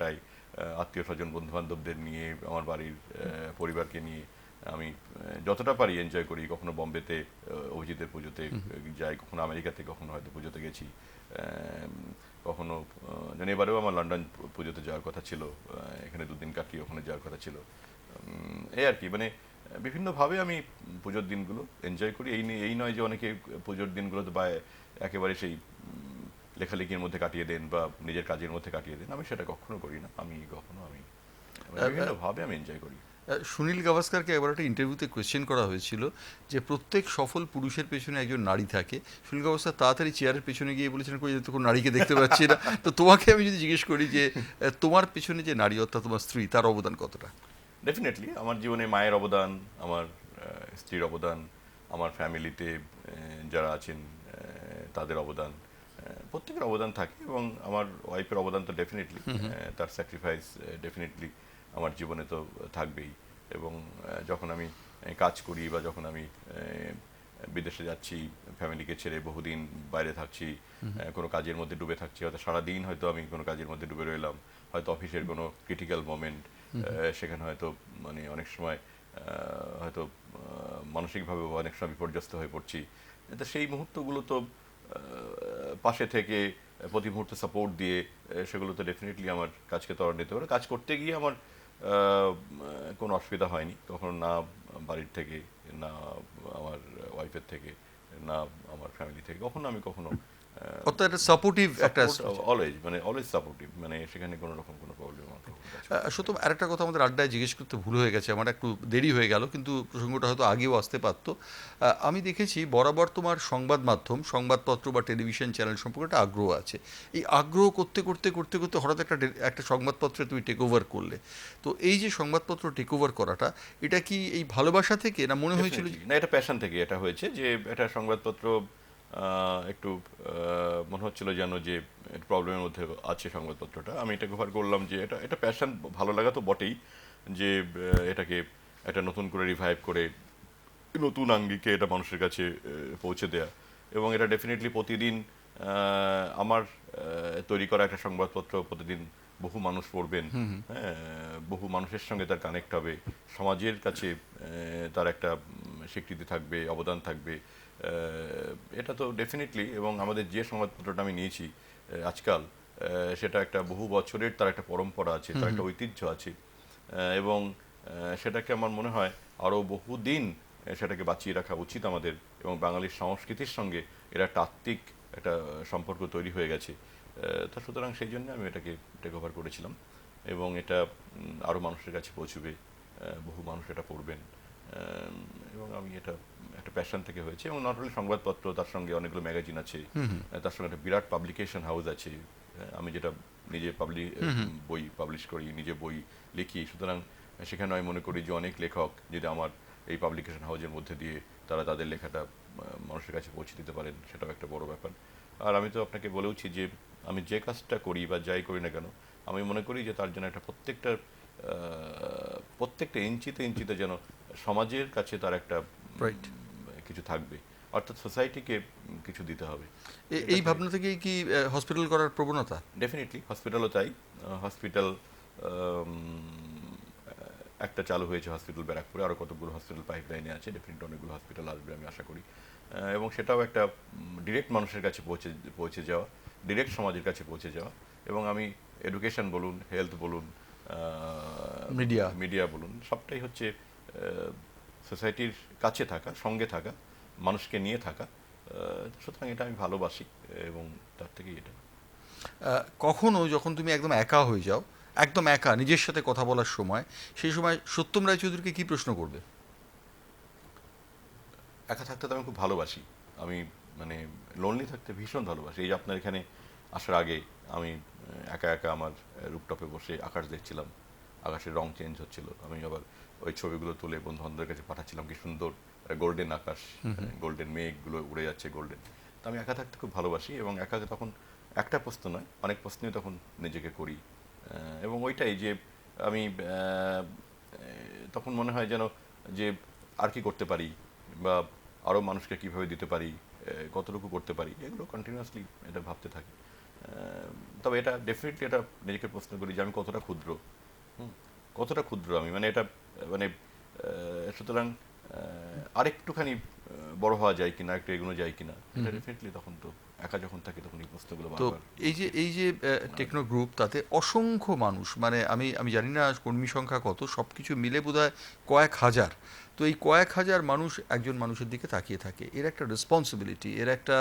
তাই আত্মীয় স্বজন বন্ধু বান্ধবদের নিয়ে আমার বাড়ির পরিবারকে নিয়ে আমি যতটা পারি এনজয় করি। কখনো বম্বেতে অভিজিতের পুজোতে যাই কখনো আমেরিকাতে কখনো হয়তো পুজোতে গেছি। কখনো যেন এবারেও আমার লন্ডন পুজোতে যাওয়ার কথা ছিল। এখানে দুদিন কাটিয়ে ওখানে যাওয়ার কথা ছিল। এই আর কি মানে বিভিন্নভাবে আমি পুজোর দিনগুলো এনজয় করি। এই নিয়ে এই নয় যে অনেকে পুজোর দিনগুলোতে বা একেবারে সেই লেখালেখির মধ্যে কাটিয়ে দেন বা নিজের কাজের মধ্যে কাটিয়ে দেন আমি সেটা কখনো করি না। আমি কখনো আমি বিভিন্নভাবে আমি এনজয় করি। সুনীল গাভাস্কারকে একবার একটা ইন্টারভিউতে কোয়েশ্চেন করা হয়েছিল যে প্রত্যেক সফল পুরুষের পেছনে একজন নারী থাকে। সুনীল গাভাস্কার তাড়াতাড়ি চেয়ারের পেছনে গিয়ে বলেছিলেন কই তো কোনো নারীকে দেখতে পাচ্ছি না। তো তোমাকে আমি যদি জিজ্ঞেস করি যে তোমার পেছনে যে নারী অর্থাৎ তোমার স্ত্রী তার অবদান কতটা? ডেফিনেটলি আমার জীবনে মায়ের অবদান আমার স্ত্রীর অবদান আমার ফ্যামিলিতে যারা আছেন তাদের অবদান। প্রত্যেকের অবদান থাকে এবং আমার ওয়াইফের অবদান তো ডেফিনেটলি তার স্যাক্রিফাইস ডেফিনেটলি আমার জীবনে তো থাকবেই এবং যখন আমি কাজ করি বা যখন আমি বিদেশে যাচ্ছি ফ্যামিলিকে ছেড়ে বহুদিন বাইরে থাকছি কোনো কাজের মধ্যে ডুবে থাকছি হয়তো সারাদিন হয়তো আমি কোনো কাজের মধ্যে ডুবে রইলাম হয়তো অফিসের কোনো ক্রিটিক্যাল মোমেন্ট সেখানে হয়তো মানে অনেক সময় হয়তো মানসিকভাবে অনেক সময় বিপর্যস্ত হয়ে পড়ছি। তো সেই মুহূর্তগুলো তো পাশে থেকে প্রতি মুহূর্তে সাপোর্ট দিয়ে আহ, সেগুলো তো ডেফিনেটলি আমার কাজকে ত্বরান্বিত করে কাজ করতে গিয়ে আমার কোনো অসুবিধা হয়নি। কখনো না বাড়ির থেকে না আমার ওয়াইফের থেকে না আমার ফ্যামিলি থেকে কখনো আমি কখনো সাপোর্টিভ একটা অলওয়েজ মানে অলওয়েজ সাপোর্টিভ মানে সেখানে কোনো রকম কোনো প্রবলেম আমার কখনো কাজ আহ, সত্যম, আরেকটা কথা আমাদের আড্ডায় জিজ্ঞেস করতে ভুল হয়ে গেছে, আমার একটু দেরি হয়ে গেল, কিন্তু প্রসঙ্গটা হয়তো আগেও আসতে পারতো। আমি দেখেছি বরাবর তোমার সংবাদ মাধ্যম, সংবাদপত্র বা টেলিভিশন চ্যানেল সম্পর্কে একটা আগ্রহ আছে। এই আগ্রহ করতে করতে করতে করতে হঠাৎ একটা একটা সংবাদপত্রে তুমি টেক ওভার করলে। তো এই যে সংবাদপত্র টেক ওভার করাটা, এটা কি এই ভালোবাসা থেকে, না মনে হয়েছিল না, এটা প্যাশন থেকে এটা হয়েছে যে, এটা সংবাদপত্র একটু মনে হচ্ছিল যেন যে প্রবলেমের মধ্যে আছে সংবাদপত্রটা। আমি এটা কভার করলাম যে এটা এটা প্যাশন ভালো লাগা তো বটেই যে এটাকে একটা নতুন করে রিভাইভ করে নতুন আঙ্গিকে এটা মানুষের কাছে পৌঁছে দেয়া। এবং এটা ডেফিনেটলি প্রতিদিন আমার তৈরি করা একটা সংবাদপত্র প্রতিদিন বহু মানুষ পড়বেন। হ্যাঁ বহু মানুষের সঙ্গে তার কানেক্ট হবে। সমাজের কাছে তার একটা স্বীকৃতি থাকবে অবদান থাকবে। এটা তো ডেফিনেটলি এবং আমাদের যে সংবাদপত্রটা আমি নিয়েছি আজকাল সেটা একটা বহু বছরের তার একটা পরম্পরা আছে তার একটা ঐতিহ্য আছে এবং সেটাকে আমার মনে হয় আরও বহুদিন সেটাকে বাঁচিয়ে রাখা উচিত আমাদের এবং বাঙালির সংস্কৃতির সঙ্গে এর একটা আত্মিক একটা সম্পর্ক তৈরি হয়ে গেছে। তো সুতরাং সেই জন্য আমি এটাকে টেক ওভার করেছিলাম এবং এটা আরও মানুষের কাছে পৌঁছবে বহু মানুষ এটা পড়বেন এবং আমি এটা একটা প্যাশন থেকে হয়েছে এবং নট অনলি সংবাদপত্র তার সঙ্গে অনেকগুলো ম্যাগাজিন আছে। তার সঙ্গে একটা বিরাট পাবলিকেশন হাউস আছে। আমি যেটা নিজে পাবলি বই পাবলিশ করি নিজে বই লিখি। সুতরাং সেখানে আমি মনে করি যে অনেক লেখক যদি আমার এই পাবলিকেশন হাউজের মধ্যে দিয়ে তারা তাদের লেখাটা মানুষের কাছে পৌঁছে দিতে পারেন সেটাও একটা বড় ব্যাপার। আর আমি তো আপনাকে বলেওছি যে আমি যে কাজটা করি বা যাই করি না কেন আমি মনে করি যে তার জন্য একটা প্রত্যেকটা প্রত্যেকটা ইঞ্চিতে ইঞ্চিতে যেন সমাজের কাছে তার একটা. কিছু থাকবে। অর্থাৎ সোসাইটিকে কিছু দিতে হবে। এই ভাবনা থেকেই কি হসপিটাল করার প্রবণতা? ডেফিনেটলি হসপিটালও তাই। হসপিটাল একটা চালু হয়েছে হসপিটাল ব্যারাকপুরে। আরও কতগুলো হসপিটাল পাইপলাইনে আছে। ডেফিনেটলি অনেকগুলো হসপিটাল আসবে আমি আশা করি। এবং সেটাও একটা ডিরেক্ট মানুষের কাছে পৌঁছে পৌঁছে যাওয়া ডিরেক্ট সমাজের কাছে পৌঁছে যাওয়া। এবং আমি এডুকেশন বলুন হেলথ বলুন মিডিয়া মিডিয়া বলুন সবটাই হচ্ছে সোসাইটির কাছে থাকা সঙ্গে থাকা মানুষকে নিয়ে থাকা সুতরাং এটা আমি ভালোবাসি এবং তার থেকেই এটা। কখনো যখন তুমি একদম একা হয়ে যাও একদম একা নিজের সাথে কথা বলার সময় সেই সময় সত্যম রায়চৌধুরীকে কি প্রশ্ন করবে? একা থাকতে তো আমি খুব ভালোবাসি। আমি মানে লোনলি থাকতে ভীষণ ভালোবাসি। এই যে আপনার এখানে আসার আগে আমি একা একা আমার রুপটপে বসে আকাশ দেখছিলাম। আকাশের রং চেঞ্জ হচ্ছিল। আমি আবার ওই ছবিগুলো তুলে বন্ধু বান্ধবের কাছে পাঠাচ্ছিলাম কি সুন্দর গোল্ডেন আকাশ গোল্ডেন মেঘগুলো উড়ে যাচ্ছে গোল্ডেন তো আমি একা থাকতে খুব ভালোবাসি এবং একা তখন একটা প্রশ্ন নয় অনেক প্রশ্নই তখন নিজেকে করি। এবং ওইটাই যে আমি তখন মনে হয় যেন যে আর কি করতে পারি বা আরও মানুষকে কীভাবে দিতে পারি কতটুকু করতে পারি এগুলো কন্টিনিউয়াসলি এটা ভাবতে থাকি। তবে এটা ডেফিনেটলি এটা নিজেকে প্রশ্ন করি যে আমি কতটা ক্ষুদ্র কতটা ক্ষুদ্র আমি? মানে এটা মানে সুতরাং আরেকটুখানি বড় হওয়া যায় কিনা একটু এগোনো যায় কিনা এটা ডেফিনেটলি তখন তো একা যখন থাকে তখন এই প্রশ্নগুলো তো এই যে এই যে টেকনো গ্রুপ তাতে অসংখ্য মানুষ মানে আমি আমি জানি না কর্মী সংখ্যা কত সব কিছু মিলে বোধহয় কয়েক হাজার। তো এই কয়েক হাজার মানুষ একজন মানুষের দিকে তাকিয়ে থাকে। এর একটা রেসপন্সিবিলিটি এর একটা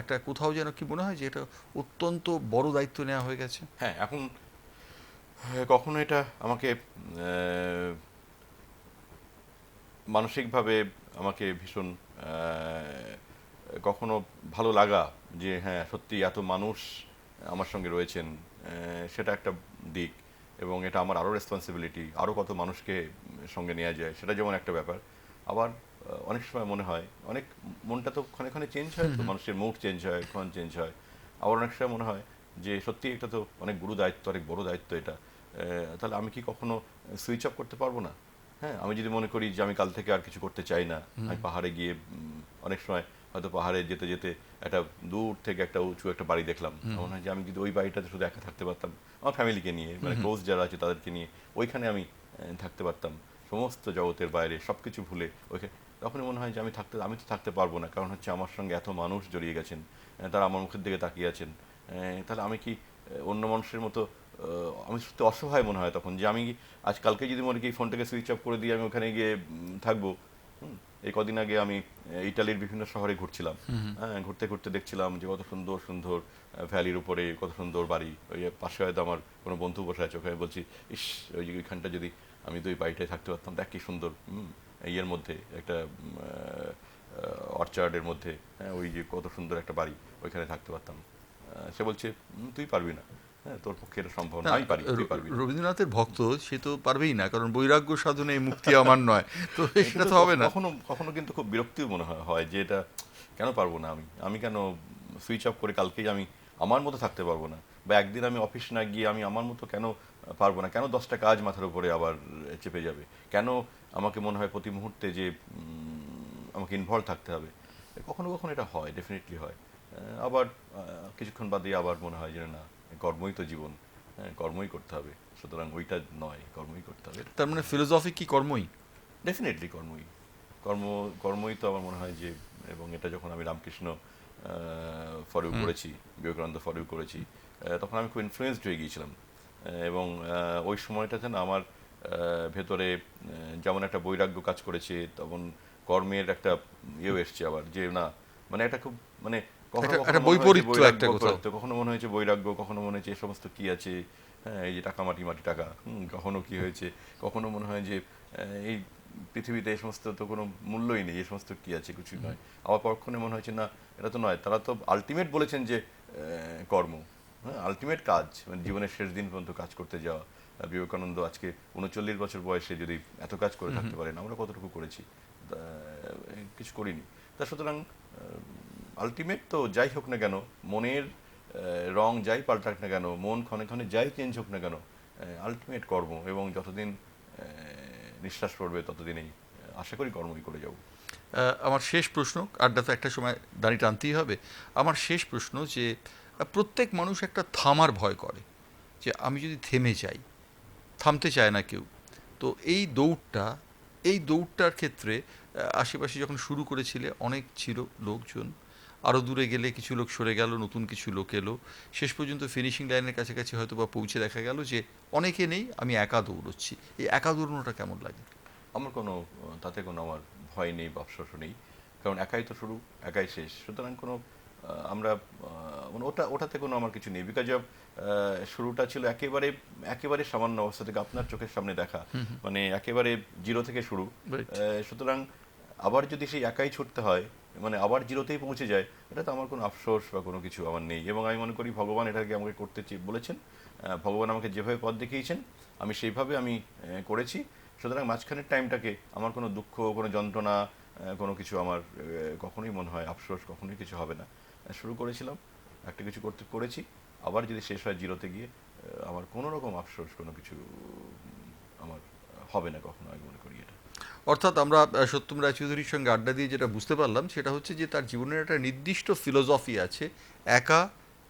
একটা কোথাও যেন কি মনে হয় যে এটা অত্যন্ত বড় দায়িত্ব নেওয়া হয়ে গেছে? হ্যাঁ এখন কখনো এটা আমাকে মানসিকভাবে আমাকে ভীষণ কখনো ভালো লাগা যে হ্যাঁ সত্যি এত মানুষ আমার সঙ্গে রয়েছেন সেটা একটা দিক এবং এটা আমার আরও রেসপন্সিবিলিটি আরও কত মানুষকে সঙ্গে নেওয়া যায় সেটা যেমন একটা ব্যাপার। আবার অনেক সময় মনে হয় অনেক মনটা তো ক্ষণে ক্ষণে চেঞ্জ হয় তো মানুষের মুড চেঞ্জ হয় ক্ষণ চেঞ্জ হয়। আবার অনেক সময় মনে হয় যে সত্যি এটা তো অনেক গুরু দায়িত্ব অনেক বড় দায়িত্ব এটা। তাহলে আমি কি কখনো সুইচ অফ করতে পারব না? হ্যাঁ আমি যদি মনে করি যে আমি কাল থেকে আর কিছু করতে চাই না আমি পাহাড়ে গিয়ে অনেক সময় হয়তো পাহাড়ে যেতে যেতে একটা দূর থেকে একটা উঁচু একটা বাড়ি দেখলাম। মনে হয় যে আমি যদি ওই বাড়িটাতে শুধু একা থাকতে পারতাম আমার ফ্যামিলিকে নিয়ে মানে ক্লোজ যারা আছে তাদেরকে নিয়ে ওইখানে আমি থাকতে পারতাম। সমস্ত জগতের বাইরে সব কিছু ভুলে ওইখানে তখনই মনে হয় যে আমি থাকতে আমি তো থাকতে পারব না। কারণ হচ্ছে আমার সঙ্গে এত মানুষ জড়িয়ে গেছেন তারা আমার মুখের দিকে তাকিয়ে আছেন। তাহলে আমি কি অন্য মানুষের মতো আমি সত্যি অসহায় মনে হয় তখন যে আমি আজ কালকে যদি মনে করি ফোনটাকে সুইচ অফ করে দিয়ে আমি ওখানে গিয়ে থাকব এই কদিন আগে আমি ইটালির বিভিন্ন শহরে ঘুরছিলাম। হ্যাঁ ঘুরতে ঘুরতে দেখছিলাম যে কত সুন্দর সুন্দর ভ্যালির উপরে কত সুন্দর বাড়ি। ওই পাশে হয়তো আমার কোনো বন্ধু বসে আছে ওখানে বলছি ইস ওই যে ওইখানটা যদি আমি তো ওই বাড়িটায় থাকতে পারতাম দেখ কি সুন্দর ইয়ের মধ্যে একটা অর্চার্ডের মধ্যে হ্যাঁ ওই যে কত সুন্দর একটা বাড়ি ওইখানে থাকতে পারতাম। সে বলছে তুই পারবি না। হ্যাঁ তোর পক্ষে এটা সম্ভব না আমি পারি। রবীন্দ্রনাথের ভক্ত সে তো পারবেই না কারণ বৈরাগ্য সাধনে মুক্তি আমার নয়। তো সেটা তো হবে না। কখনো কখনো কিন্তু খুব বিরক্তিও মনে হয় যে এটা কেন পারব না আমি? আমি কেন সুইচ অফ করে কালকেই আমি আমার মতো থাকতে পারব না? বা একদিন আমি অফিস না গিয়ে আমি আমার মতো কেন পারব না? কেন দশটা কাজ মাথার উপরে আবার চেপে যাবে? কেন আমাকে মনে হয় প্রতি মুহূর্তে যে আমাকে ইনভলভ থাকতে হবে? কখনো কখনো এটা হয় ডেফিনেটলি হয়। আবার কিছুক্ষণ বাদে আবার মনে হয় যে না কর্মই তো জীবন হ্যাঁ কর্মই করতে হবে। সুতরাং ওইটা নয় কর্মই করতে হবে। তার মানে ফিলোসফি কি কর্মই? ডেফিনেটলি কর্মই। কর্ম কর্মই তো আমার মনে হয় যে এবং এটা যখন আমি রামকৃষ্ণ ফরিউ করেছি বিবেকানন্দ ফরিউ করেছি তখন আমি খুব ইনফ্লুয়েসড হয়ে গিয়েছিলাম। এবং ওই সময়টাতে না আমার ভেতরে যেমন একটা বৈরাগ্য কাজ করেছে তখন কর্মের একটা ইয়েও এসছে আবার যে না মানে একটা খুব মানে একটা- কখনো মনে হয়েছে বৈপরীত্য বৈরাগ্য, একটা। কখনো মনে হয়েছে বৈরাগ্য কখনো মনে হয়েছে এ সমস্ত কি আছে? হ্যাঁ এই যে টাকা মাটি মাটি টাকা। কখনো কি হয়েছে? কখনো মনে হয় যে এই পৃথিবীতে এই সমস্ত তো কোনো মূল্যই নেই এই সমস্ত কি আছে? কিছু নয়। আবার পরক্ষণে মনে হয়েছে না এটা তো নয় তারা তো আলটিমেট বলেছেন যে কর্ম। হ্যাঁ আলটিমেট কাজ মানে জীবনের শেষ দিন পর্যন্ত কাজ করতে যাওয়া। বিবেকানন্দ আজকে উনচল্লিশ বছর বয়সে যদি এত কাজ করে থাকতে পারেন আমরা কতটুকু করেছি? কিছু করিনি। তা সুতরাং আলটিমেট তো যাই হোক না কেন, মনের রং যাই পাল্টাক না কেন, মন ক্ষণে ক্ষণে যাই চেঞ্জ হোক না কেন আলটিমেট কর্ম এবং যতদিন নিঃশ্বাস পড়বে ততদিনেই আশা করি কর্মই করে যাব। আমার শেষ প্রশ্ন আড্ডা তো একটা সময় দাঁড়িয়ে টানতেই হবে, আমার শেষ প্রশ্ন যে প্রত্যেক মানুষ একটা থামার ভয় করে, যে আমি যদি থেমে যাই, থামতে চায় না কেউ, তো এই দৌড়টা, এই দৌড়টার ক্ষেত্রে আশেপাশে যখন শুরু করেছিলে, অনেক ছিল লোকজন আরও দূরে গেলে কিছু লোক সরে গেল নতুন কিছু লোক এলো। শেষ পর্যন্ত ফিনিশিং লাইনের কাছাকাছি হয়তো বা পৌঁছে দেখা গেল যে অনেকে নেই আমি একা দৌড়চ্ছি। এই একা দৌড়নোটা কেমন লাগে? আমার কোনো তাতে কোনো আমার ভয় নেই বা আফসোসও নেই। কারণ একাই তো শুরু একাই শেষ। সুতরাং কোনো আমরা মানে ওটা ওটাতে কোনো আমার কিছু নেই। বিকজ অফ শুরুটা ছিল একেবারে একেবারে সামান্য অবস্থা থেকে আপনার চোখের সামনে দেখা। মানে একেবারে জিরো থেকে শুরু। সুতরাং আবার যদি সেই একাই ছুটতে হয় মানে আবার জিরোতেই পৌঁছে যায়, এটা তো আমার কোনো আফসোস বা কোনো কিছু আমার নেই। এবং আমি মনে করি ভগবান এটাকে আমাকে করতে বলেছেন। ভগবান আমাকে যেভাবে পথ দেখিয়েছেন, আমি সেইভাবে আমি করেছি। সুতরাং মাঝখানের টাইমটাকে আমার কোনো দুঃখ, কোনো যন্ত্রণা কোনো কিছু আমার কখনোই মনে হয় আফসোস, কখনোই কিছু হবে না। শুরু করেছিলাম, একটা কিছু করতে করেছি। আবার যদি শেষ হয় জিরোতে গিয়ে আমার কোনো রকম আফসোস, কোনো কিছু আমার হবে না কখনো, আমি মনে করি এটা। অর্থাৎ আমরা সত্যম রায়চৌধুরীর সঙ্গে আড্ডা দিয়ে যেটা বুঝতে পারলাম, সেটা হচ্ছে যে তার জীবনের একটা নির্দিষ্ট ফিলোসফি আছে, একা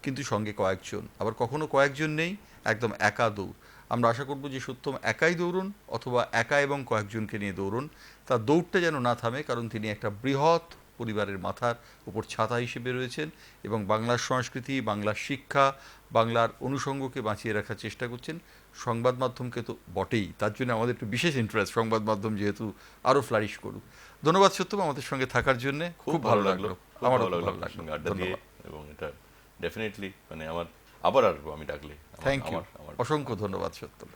কিন্তু সঙ্গে কয়েকজন। আবার কখনো কয়েকজন নেই, একদম একা দৌড়। আমরা আশা করব যে সত্যম একাই দৌড়ুন, অথবা একা এবং কয়েকজনকে নিয়ে দৌড়ুন। তার দৌড়টা যেন না থামে, কারণ তিনি একটা বৃহৎ পরিবারের মাথার উপর ছাতা হিসেবে রয়েছেন এবং বাংলার সংস্কৃতি, বাংলার শিক্ষা, বাংলার অনুষঙ্গকে বাঁচিয়ে রাখার চেষ্টা করছেন। সংবাদ মাধ্যমকে তো বটেই তার জন্য আমাদের একটু বিশেষ ইন্টারেস্ট সংবাদ মাধ্যম যেহেতু আরও ফ্লারিশ করুক। ধন্যবাদ সত্যম আমাদের সঙ্গে থাকার জন্য খুব ভালো লাগল খুব আমারও ভালো লাগল আড্ডা দিয়ে এবং এটা ডেফিনেটলি মানে আমার আবার আসব আমি ডাকলে থ্যাংক ইউ আমার- আমার অসংখ্য ধন্যবাদ সত্যম।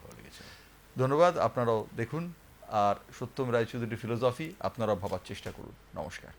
ধন্যবাদ আপনারাও দেখুন আর সত্যম রায়চৌধুরী ফিলোসফি আপনারা ভাবার চেষ্টা করুন। নমস্কার।